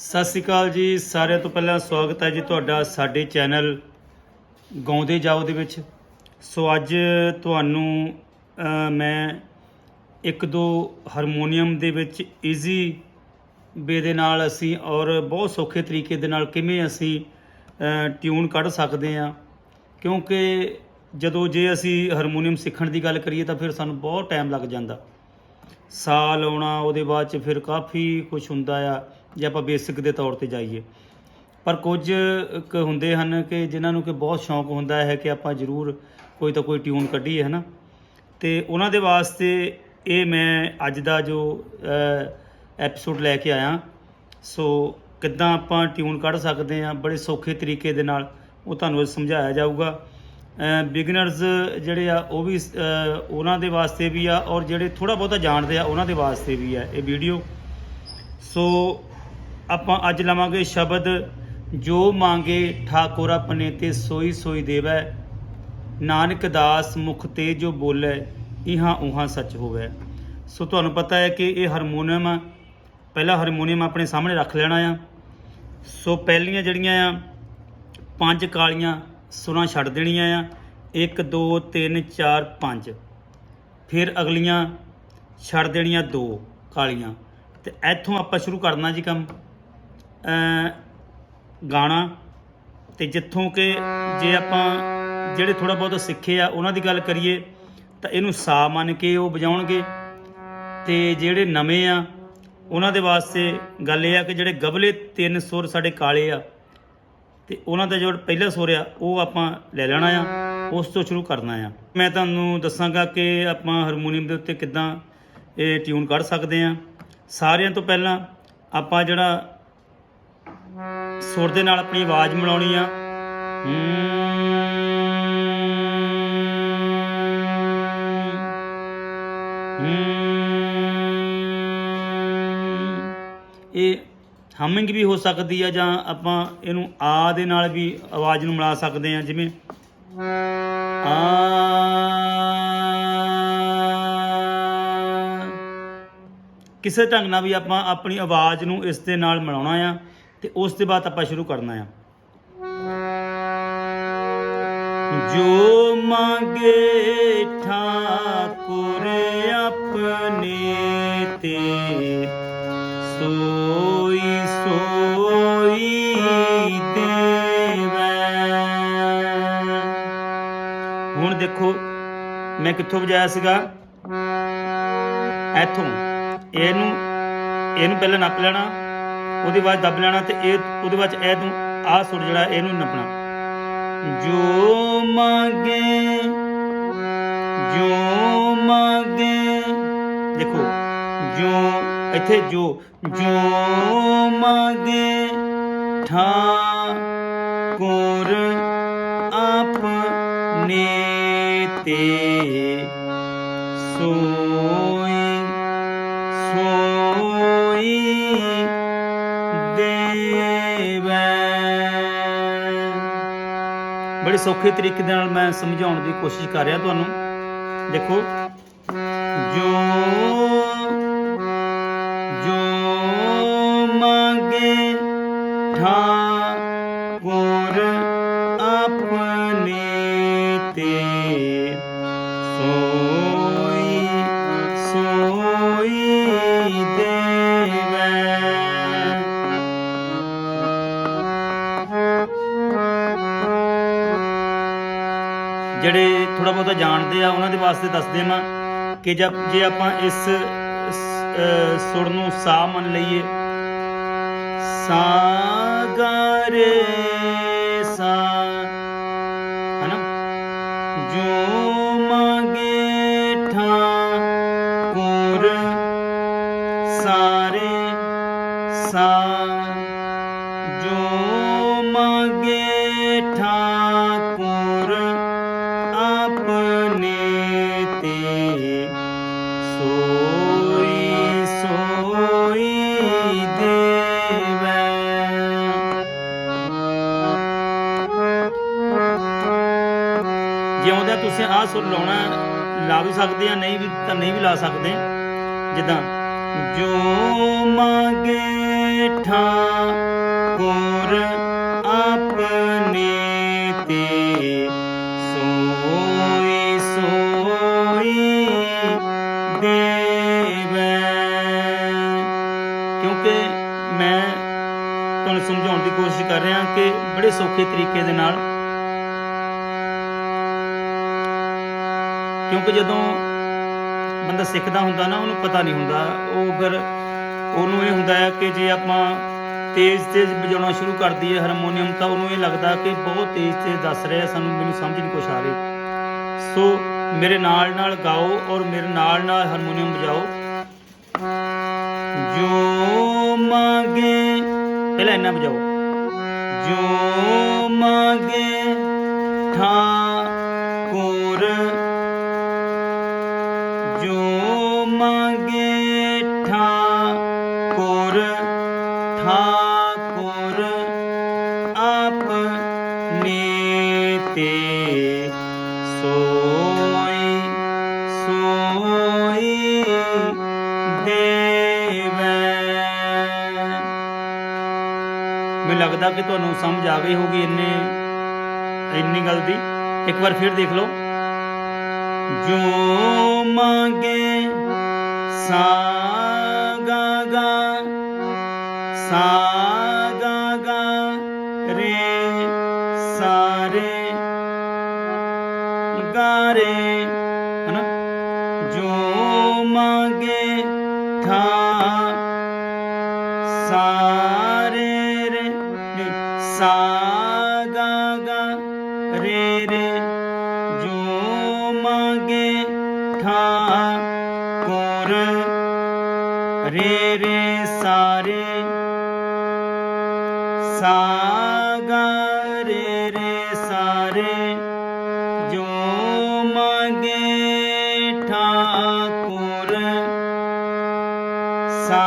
ਸਤਿ ਸ਼੍ਰੀ ਅਕਾਲ ਜੀ, ਸਾਰਿਆਂ ਤੋਂ ਪਹਿਲਾਂ ਸਵਾਗਤ ਹੈ ਜੀ ਤੁਹਾਡਾ ਸਾਡੇ ਚੈਨਲ ਗਾਉਂਦੇ ਜਾਓ ਦੇ ਵਿੱਚ। ਸੋ ਅੱਜ ਤੁਹਾਨੂੰ ਮੈਂ ਇੱਕ ਦੋ ਹਾਰਮੋਨੀਅਮ ਦੇ ਵਿੱਚ ਈਜ਼ੀ ਵੇ ਦੇ ਨਾਲ ਅਸੀਂ ਔਰ ਬਹੁਤ ਸੌਖੇ ਤਰੀਕੇ ਦੇ ਨਾਲ ਕਿਵੇਂ ਅਸੀਂ ਟਿਊਨ ਕੱਢ ਸਕਦੇ ਹਾਂ। ਕਿਉਂਕਿ ਜਦੋਂ ਜੇ ਅਸੀਂ ਹਾਰਮੋਨੀਅਮ ਸਿੱਖਣ ਦੀ ਗੱਲ ਕਰੀਏ ਤਾਂ ਫਿਰ ਸਾਨੂੰ ਬਹੁਤ ਟਾਈਮ ਲੱਗ ਜਾਂਦਾ। ਸਾਲ ਆਉਣਾ, ਉਹਦੇ ਬਾਅਦ ਚ ਫਿਰ ਕਾਫੀ ਕੁਝ ਹੁੰਦਾ ਆ, ਜੇ ਆਪਾਂ ਬੇਸਿਕ ਦੇ ਤੌਰ ਤੇ ਜਾਈਏ। ਪਰ ਕੁਝ ਕ ਹੁੰਦੇ ਹਨ ਕਿ ਜਿਨ੍ਹਾਂ ਨੂੰ ਕਿ ਬਹੁਤ ਸ਼ੌਂਕ ਹੁੰਦਾ ਹੈ ਕਿ ਆਪਾਂ ਜ਼ਰੂਰ ਕੋਈ ਤਾਂ ਕੋਈ ਟਿਊਨ ਕੱਢੀਏ ਨਾ ਤੇ ਉਹਨਾਂ ਦੇ ਵਾਸਤੇ ਇਹ ਮੈਂ ਅੱਜ ਦਾ ਜੋ ਐਪੀਸੋਡ ਲੈ ਕੇ ਆਇਆ। ਸੋ ਕਿੱਦਾਂ ਆਪਾਂ ਟਿਊਨ ਕੱਢ ਸਕਦੇ ਹਾਂ, ਬੜੇ ਸੌਖੇ ਤਰੀਕੇ ਦੇ ਨਾਲ ਉਹ ਤੁਹਾਨੂੰ ਅੱਜ ਸਮਝਾਇਆ ਜਾਊਗਾ। ਬਿਗਨਰਸ ਜਿਹੜੇ ਆ, ਉਹ ਵੀ ਉਹਨਾਂ ਦੇ ਵਾਸਤੇ ਵੀ ਆ ਔਰ ਜਿਹੜੇ ਥੋੜਾ ਬਹੁਤਾ ਜਾਣਦੇ ਆ, ਉਹਨਾਂ ਦੇ ਵਾਸਤੇ ਵੀ ਆ ਇਹ ਵੀਡੀਓ ਸੋ ਆਪਾਂ ਅੱਜ ਲਵਾਂਗੇ ਸ਼ਬਦ, ਜੋ ਮੰਗੇ ਠਾਕੁਰ ਆਪਣੇ ਤੇ ਸੋਈ ਸੋਈ ਦੇਵੈ। ਨਾਨਕ ਦਾਸ ਮੁਖ ਤੇ ਜੋ ਬੋਲੇ, ਇਹਾਂ ਉਹਾਂ ਸੱਚ ਹੋਵੇ। ਸੋ ਤੁਹਾਨੂੰ ਪਤਾ ਹੈ ਕਿ ਇਹ ਹਾਰਮੋਨੀਅਮ ਆ। ਪਹਿਲਾ ਹਾਰਮੋਨੀਅਮ ਆਪਣੇ ਸਾਹਮਣੇ ਰੱਖ ਲੈਣਾ ਆ। ਸੋ ਪਹਿਲੀਆਂ ਜਿਹੜੀਆਂ ਆ, ਪੰਜ ਕਾਲੀਆਂ ਸੁਰਾਂ ਛੱਡ ਦੇਣੀਆਂ ਆ। 1 2 3 4 5 ਫਿਰ ਅਗਲੀਆਂ ਛੱਡ ਦੇਣੀਆਂ ਦੋ ਕਾਲੀਆਂ। ਤੇ ਇੱਥੋਂ ਆਪਾਂ ਸ਼ੁਰੂ ਕਰਨਾ ਜੀ ਕੰਮ। ਗਾਣਾ। ਤੇ ਜਿੱਥੋਂ ਕਿ ਜੇ ਆਪਾਂ ਜਿਹੜੇ ਥੋੜਾ ਬਹੁਤ ਸਿੱਖੇ ਆ, ਉਹਨਾਂ ਦੀ ਗੱਲ ਕਰੀਏ, ਤਾਂ ਇਹਨੂੰ ਸਾ ਮੰਨ ਕੇ ਉਹ ਵਜਾਉਣਗੇ। ਤੇ ਜਿਹੜੇ ਨਵੇਂ ਆ, ਉਹਨਾਂ ਦੇ ਵਾਸਤੇ ਗੱਲ ਇਹ ਆ ਕਿ ਜਿਹੜੇ ਗਬਲੇ ਤਿੰਨ ਸੁਰ ਸਾਡੇ ਕਾਲੇ ਆ ਤੇ ਉਹਨਾਂ ਦਾ ਜੋ ਪਹਿਲਾ ਸੁਰ ਆ ਉਹ ਆਪਾਂ ਲੈ ਲੈਣਾ ਆ। ਉਸ ਤੋਂ ਸ਼ੁਰੂ ਕਰਨਾ ਆ। ਮੈਂ ਤੁਹਾਨੂੰ ਦੱਸਾਂਗਾ ਕਿ ਆਪਾਂ ਹਾਰਮੋਨੀਅਮ ਦੇ ਉੱਤੇ ਕਿੱਦਾਂ ਇਹ ਟਿਊਨ ਕੱਢ ਸਕਦੇ ਆ। ਸਾਰਿਆਂ ਤੋਂ ਪਹਿਲਾਂ ਆਪਾਂ ਜਿਹੜਾ ਸੁਰ ਦੇ ਨਾਲ ਆਪਣੀ ਆਵਾਜ਼ ਮਿਲਾਉਣੀ ਆ। ਇਹ ਹਮਿੰਗ ਵੀ ਹੋ ਸਕਦੀ ਆ ਜਾਂ ਆਪਾਂ ਇਹਨੂੰ ਆ ਦੇ ਨਾਲ ਵੀ ਆਵਾਜ਼ ਨੂੰ ਮਿਲਾ ਸਕਦੇ ਆ, ਜਿਵੇਂ ਆ ਕਿਸੇ ਢੰਗ ਨਾਲ ਵੀ ਆਪਾਂ ਆਪਣੀ ਆਵਾਜ਼ ਨੂੰ ਇਸ ਦੇ ਨਾਲ ਮਿਲਾਉਣਾ ਆ ਤੇ ਉਸ ਦੇ ਬਾਅਦ ਆਪਾਂ ਸ਼ੁਰੂ ਕਰਨਾ ਆ। ਜੋ ਮੰਗੇ ਠਾਕੁਰ ਆਪਣੇ ਤੇ ਸੋਈ ਦੇਖੋ, ਮੈਂ ਕਿੱਥੋਂ ਵਜਾਇਆ ਸੀਗਾ? ਇੱਥੋਂ। ਇਹਨੂੰ ਇਹਨੂੰ ਪਹਿਲਾਂ ਨੱਪ ਲੈਣਾ, ਉਹਦੇ ਬਾਅਦ ਦੱਬ ਲੈਣਾ ਤੇ ਇਹ, ਉਹਦੇ ਬਾਅਦ 'ਚ ਇਹਨੂੰ, ਆਹ ਸੁਰ ਜਿਹੜਾ ਇਹਨੂੰ ਨੱਪਣਾ। ਜੋ ਮੰਗੇ ਜੋ ਮੰਗੇ, ਦੇਖੋ, ਜੋ, ਇੱਥੇ ਜੋ ਜੋ ਮੰਗੇ, ਠਾਕੁਰ ਆਪਣੇ ਤੇ ਸੋਈ ਸੋਈ ਦੇਵੈ। ਬੜੇ ਸੌਖੇ ਤਰੀਕੇ ਦੇ ਨਾਲ ਮੈਂ ਸਮਝਾਉਣ ਦੀ ਕੋਸ਼ਿਸ਼ ਕਰ ਰਿਹਾ ਤੁਹਾਨੂੰ। ਦੇਖੋ, ਜੋ ਜੋ ਮੰਗੇ ਠਾਕੁਰ ਆਪਣੇ ਤੇ ਬਹੁਤਾ ਆ, ਉਹਨਾਂ ਦੇ ਵਾਸਤੇ ਦੱਸਦੇ ਮੈਂ ਕਿ ਜਦ, ਜੇ ਆਪਾਂ ਇਸ ਅਹ ਸੁਰ ਨੂੰ ਸਾ ਮੰਨ ਲਈਏ ਸਾ ਗਾ ਰੇ ਸਾ, ਹਨਾ? ਜੋ ਜੇ ਤੁਸੀਂ ਆਹ ਸੁਰ ਲਾਉਣਾ, ਲਾ ਵੀ ਸਕਦੇ ਆ, ਨਹੀਂ ਵੀ ਤਾਂ ਨਹੀਂ ਵੀ ਲਾ ਸਕਦੇ। ਜਿੱਦਾਂ, ਜੋ ਮੰਗੇ ਠਾ, ਕੋਰ ਆਪਣੇ ਤੇ, ਸੋਈ ਸੋਈ ਦੇਵੈ। ਕਿਉਂਕਿ ਮੈਂ ਤੁਹਾਨੂੰ ਸਮਝਾਉਣ ਦੀ ਕੋਸ਼ਿਸ਼ ਕਰ ਰਿਹਾ ਕਿ ਬੜੇ ਸੌਖੇ ਤਰੀਕੇ ਦੇ ਨਾਲ ਕਿਉਂਕਿ ਜਦੋਂ ਬੰਦਾ ਸਿੱਖਦਾ ਹੁੰਦਾ ਨਾ, ਉਹਨੂੰ ਪਤਾ ਨਹੀਂ ਹੁੰਦਾ। ਉਹ ਫਿਰ ਉਹਨੂੰ ਇਹ ਹੁੰਦਾ ਹੈ ਕਿ ਜੇ ਆਪਾਂ ਤੇਜ਼ ਤੇਜ਼ ਵਜਾਉਣਾ ਸ਼ੁਰੂ ਕਰ ਦਈਏ ਹਾਰਮੋਨੀਅਮ ਤਾਂ ਉਹਨੂੰ ਇਹ ਲੱਗਦਾ ਕਿ ਬਹੁਤ ਤੇਜ਼ ਤੇਜ਼ ਦੱਸ ਰਿਹਾ, ਸਾਨੂੰ ਮੈਨੂੰ ਸਮਝ ਨਹੀਂ ਕੁਛ ਆ ਰਹੀ। ਸੋ ਮੇਰੇ ਨਾਲ ਨਾਲ ਗਾਓ ਔਰ ਮੇਰੇ ਨਾਲ ਨਾਲ ਹਾਰਮੋਨੀਅਮ ਵਜਾਓ। ਜੋ ਮੰਗੇ, ਪਹਿਲਾਂ ਇੰਨਾ ਵਜਾਓ। ਜੋ ਮੰਗੇ ਠਾਕੁਰ ਮੈਨੂੰ ਕਿ ਤੁਹਾਨੂੰ ਸਮਝ ਆ ਗਈ ਹੋਗੀ ਇੰਨੇ, ਇੰਨੀ ਗੱਲ ਦੀ। ਇੱਕ ਵਾਰ ਫਿਰ ਦੇਖ ਲਓ। ਜੋ ਮੰਗੇ, ਸਾ ਗਾ ਗਾ, ਸਾ ਸਾ ਗਾ ਗਾ ਰੇ ਰੇ, ਜੋ ਮੰਗੇ ਠਾ, ਕੋਰ, ਰੇ ਰੇ ਸਾਰੇ। ਸਾ ਗਾ ਰੇ ਰੇ ਸਾਰੇ, ਜੋ ਮੰਗੇ ਠਾਕੁਰ ਸਾ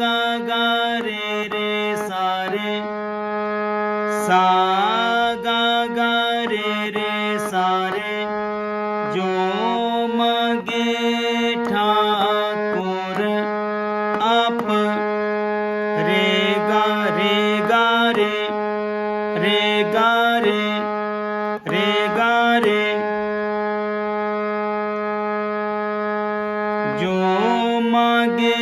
ਗਾ ਗਾ, ਰੇ ਰੇ ਸਾਰੇ। ਸਾ ਗਾ ਗਾ ਰੇ ਰੇ ਸਾਰੇ ਜੋ ਮੰਗੇ ਠਾਕੁਰ ਆਪ ਰੇ ਗਾ ਰੇ ਗਾ ਰੇ ਰੇ ਗਾ ਰੇ ਰੇ ਗਾ ਰੇ ਜੋ ਮੰਗੇ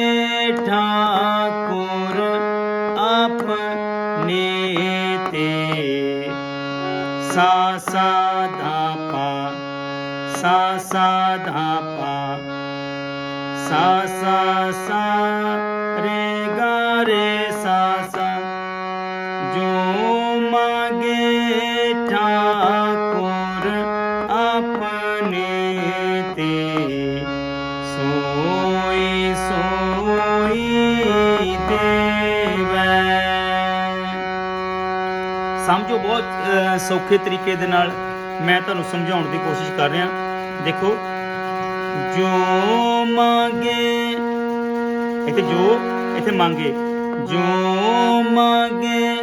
ਠਾਕੁਰ ਆਪ ਨੇ सा सा धापा सा सा धापा सा सा सा रे गा रे सा सा। जो मागे ठा ਸਮਝੋ ਬਹੁਤ ਸੌਖੇ ਤਰੀਕੇ ਦੇ ਨਾਲ ਮੈਂ ਤੁਹਾਨੂੰ ਸਮਝਾਉਣ ਦੀ ਕੋਸ਼ਿਸ਼ ਕਰ ਰਿਹਾ। ਦੇਖੋ, ਜੋ ਮੰਗੇ, ਇੱਥੇ ਜੋ, ਇੱਥੇ ਮੰਗੇ। ਜੋ ਮੰਗੇ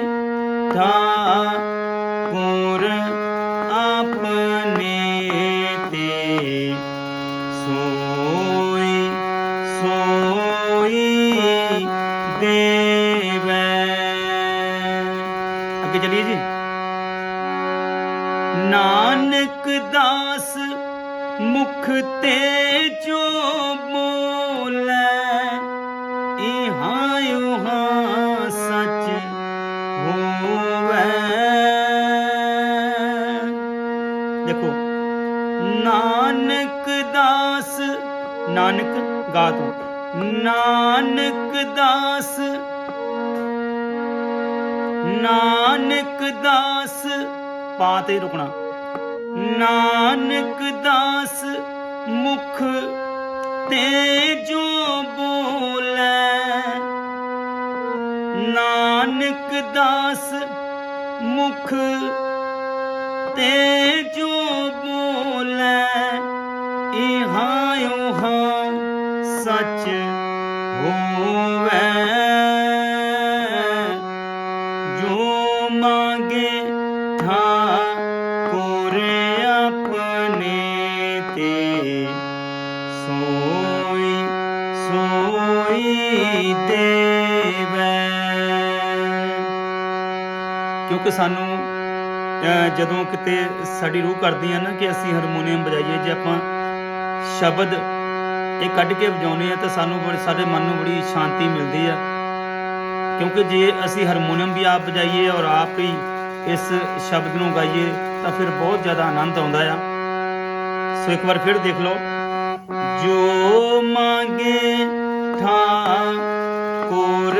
ਠਾਕੁਰ ਆਪਣੇ ਤੇ। ਸੋਈ ਸੋਈ ਦੇਵੈ ਅੱਗੇ ਜੀ। ਨਾਨਕ ਦਾਸ ਮੁਖ ਤੇ ਜੋ ਬੋਲੇ, ਇਹਾਂ ਉਹਾਂ ਸੱਚ ਹੋਵੇ। ਦੇਖੋ, ਨਾਨਕ ਦਾਸ, ਨਾਨਕ ਗਾ ਨਾਨਕ ਦਾਸ ਨਾਨਕ ਦਾਸ, ਪਾ ਤੇ ਰੁਕਣਾ। ਨਾਨਕ ਦਾਸ ਮੁਖ ਤੇ ਜੋ ਬੋਲੇ। ਨਾਨਕ ਦਾਸ ਮੁਖ ਤੇ ਜੋ ਬੋਲੇ। ਇਹਾਂ ਉਹਾਂ ਸੱਚ ਹੋਵੇ। ਕਿਉਂਕਿ ਸਾਨੂੰ ਅਹ, ਜਦੋਂ ਕਿਤੇ ਸਾਡੀ ਰੂਹ ਕਰਦੀ ਆ ਨਾ ਕਿ ਅਸੀਂ ਹਾਰਮੋਨੀਅਮ ਵਜਾਈਏ ਜੇ ਆਪਾਂ ਸ਼ਬਦ ਇਹ ਕੱਢ ਕੇ ਵਜਾਉਂਦੇ ਆ ਤਾਂ ਸਾਨੂੰ ਬੜੀ ਸਾਡੇ ਮਨ ਨੂੰ ਬੜੀ ਸ਼ਾਂਤੀ ਮਿਲਦੀ ਆ। ਕਿਉਂਕਿ ਜੇ ਅਸੀਂ ਹਾਰਮੋਨੀਅਮ ਵੀ ਆਪ ਵਜਾਈਏ ਔਰ ਆਪ ਹੀ ਇਸ ਸ਼ਬਦ ਨੂੰ ਗਾਈਏ ਤਾਂ ਫਿਰ ਬਹੁਤ ਜ਼ਿਆਦਾ ਆਨੰਦ ਆਉਂਦਾ ਆ। ਸੋ ਇੱਕ ਵਾਰ ਫਿਰ ਦੇਖ ਲਓ। ਜੋ ਮੰਗੇ ਠਾਕੁਰ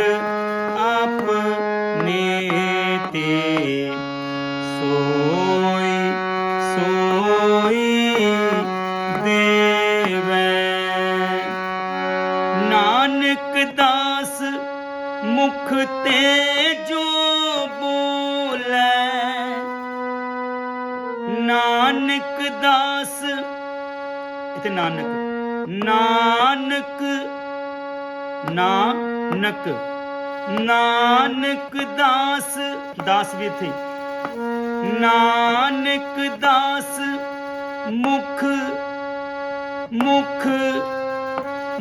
ਆਪਨੇ ਤੇ ਸੋਈ ਸੋਈ ਦੇਵੈ। ਨਾਨਕ ਦਾਸ ਮੁਖ ਤੇ ਜੋ ਬੋਲੇ। ਨਾਨਕ ਦਾਸ, ਇਥੇ ਨਾਨਕ ਨਾਨਕ ਨਾਨਕ ਨਾਨਕ ਦਾਸ ਦਾਸ ਵੀ ਇਥੇ ਨਾਨਕ ਦਾਸ ਮੁਖ ਮੁਖ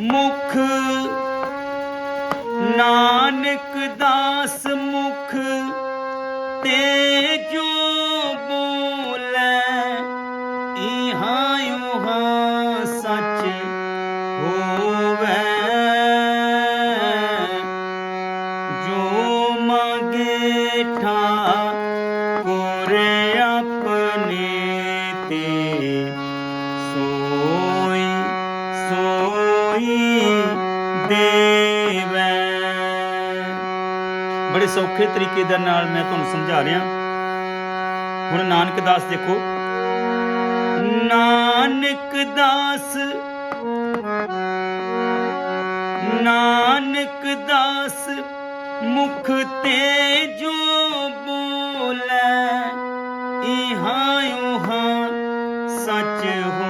ਮੁਖ। ਨਾਨਕ ਦਾਸ ਮੁਖ, ਤੇ ਜੋ ਬੋਲੇ ਤੇ ਸੋਈ ਸੋਈ ਦੇਵੈ। ਬੜੇ ਸੌਖੇ ਤਰੀਕੇ ਦੇ ਨਾਲ ਮੈਂ ਤੁਹਾਨੂੰ ਸਮਝਾ ਰਿਹਾ। ਹੁਣ ਨਾਨਕ ਦਾਸ ਦੇਖੋ। ਨਾਨਕ ਦਾਸ। ਨਾਨਕ ਦਾਸ ਮੁਖ ਤੇ ਜੋ ਬੋਲੇ, ਇਹਾਂ ਉਹਾਂ ਸੱਚ ਹੋਵੇ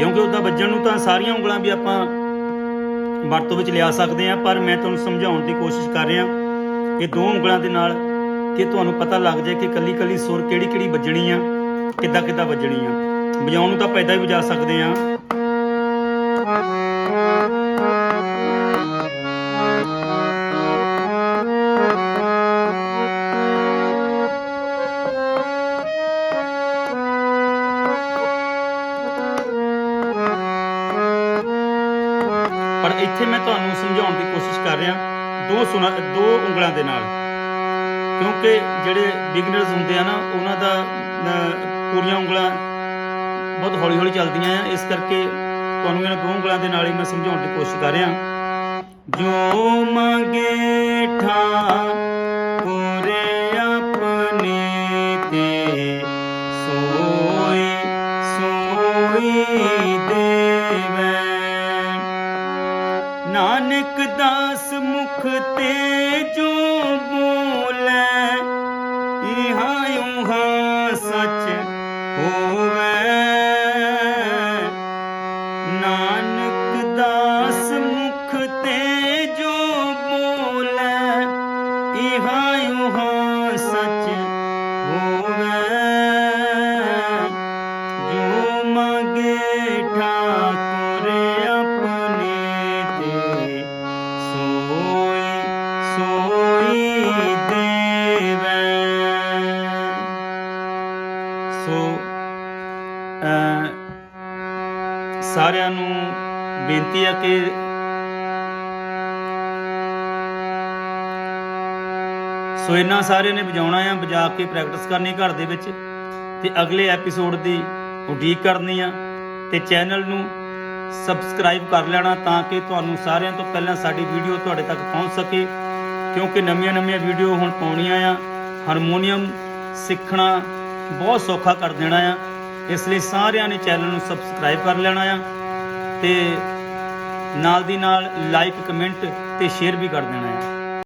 ਕਿਉਂਕਿ ਉਹਦਾ ਵੱਜਣ ਨੂੰ ਤਾਂ ਸਾਰੀਆਂ ਉਂਗਲਾਂ ਵੀ ਆਪਾਂ ਵਰਤੋਂ ਵਿੱਚ ਲਿਆ ਸਕਦੇ ਹਾਂ, ਪਰ ਮੈਂ ਤੁਹਾਨੂੰ ਸਮਝਾਉਣ ਦੀ ਕੋਸ਼ਿਸ਼ ਕਰ ਰਿਹਾ। ਕਿ ਦੋ ਉਂਗਲਾਂ ਦੇ ਨਾਲ ਕਿ ਤੁਹਾਨੂੰ ਪਤਾ ਲੱਗ ਜਾਏ ਕਿ ਕੱਲੀ ਕੱਲੀ ਸੁਰ ਕਿਹੜੀ ਕਿਹੜੀ ਵੱਜਣੀ ਆ ਕਿੱਦਾਂ ਕਿੱਦਾਂ ਵੱਜਣੀ ਆ। ਵਜਾਉਣ ਨੂੰ ਤਾਂ ਪੈਦਾ ਹੀ ਵਜਾ ਸਕਦੇ ਆ ਪਰ ਇੱਥੇ ਮੈਂ ਤੁਹਾਨੂੰ ਸਮਝਾਉਣ ਦੀ ਕੋਸ਼ਿਸ਼ ਕਰ ਰਿਹਾ, ਦੋ ਸੁਣਾ, ਦੋ ਉਂਗਲਾਂ ਦੇ ਨਾਲ। ਕਿਉਂਕਿ ਜਿਹੜੇ ਬਿਗਨਰਸ ਹੁੰਦੇ ਆ ਨਾ, ਉਹਨਾਂ ਦਾ ਪੂਰੀਆਂ ਉਂਗਲਾਂ ਬਹੁਤ ਹੌਲੀ ਹੌਲੀ ਚੱਲਦੀਆਂ ਆ। ਇਸ ਕਰਕੇ ਤੁਹਾਨੂੰ ਇਹਨਾਂ ਦੋ ਉਂਗਲਾਂ ਦੇ ਨਾਲ ਹੀ ਮੈਂ ਸਮਝਾਉਣ ਦੀ ਕੋਸ਼ਿਸ਼ ਕਰ ਰਿਹਾ। ਜੋ ਮੰਗੇ ਠਾਕੁਰ ਸੋ ਇਹਨਾਂ ਸਾਰਿਆਂ ਨੇ ਵਜਾਉਣਾ ਆ, ਵਜਾ ਕੇ ਪ੍ਰੈਕਟਿਸ ਕਰਨੀ ਘਰ ਦੇ ਵਿੱਚ। ਤੇ ਅਗਲੇ ਐਪੀਸੋਡ ਦੀ ਉਡੀਕ ਕਰਨੀ ਆ। ਤੇ ਚੈਨਲ ਨੂੰ ਸਬਸਕ੍ਰਾਈਬ ਕਰ ਲੈਣਾ ਤਾਂ ਕਿ ਤੁਹਾਨੂੰ ਸਾਰਿਆਂ ਤੋਂ ਪਹਿਲਾਂ ਸਾਡੀ ਵੀਡੀਓ ਤੁਹਾਡੇ ਤੱਕ ਪਹੁੰਚ ਸਕੇ। ਕਿਉਂਕਿ ਨਵੀਆਂ-ਨਵੀਆਂ ਵੀਡੀਓ ਹੁਣ ਪਾਉਣੀਆਂ ਆ। ਹਾਰਮੋਨੀਅਮ ਸਿੱਖਣਾ ਬਹੁਤ ਸੌਖਾ ਕਰ ਦੇਣਾ ਆ। ਇਸ ਲਈ ਸਾਰਿਆਂ ਨੇ ਚੈਨਲ ਨੂੰ ਸਬਸਕ੍ਰਾਈਬ ਕਰ ਲੈਣਾ ਆ। ਤੇ ਨਾਲ ਦੀ ਨਾਲ ਲਾਈਕ ਕਮੈਂਟ ਤੇ ਸ਼ੇਅਰ ਵੀ ਕਰ ਦੇਣਾ ਆ।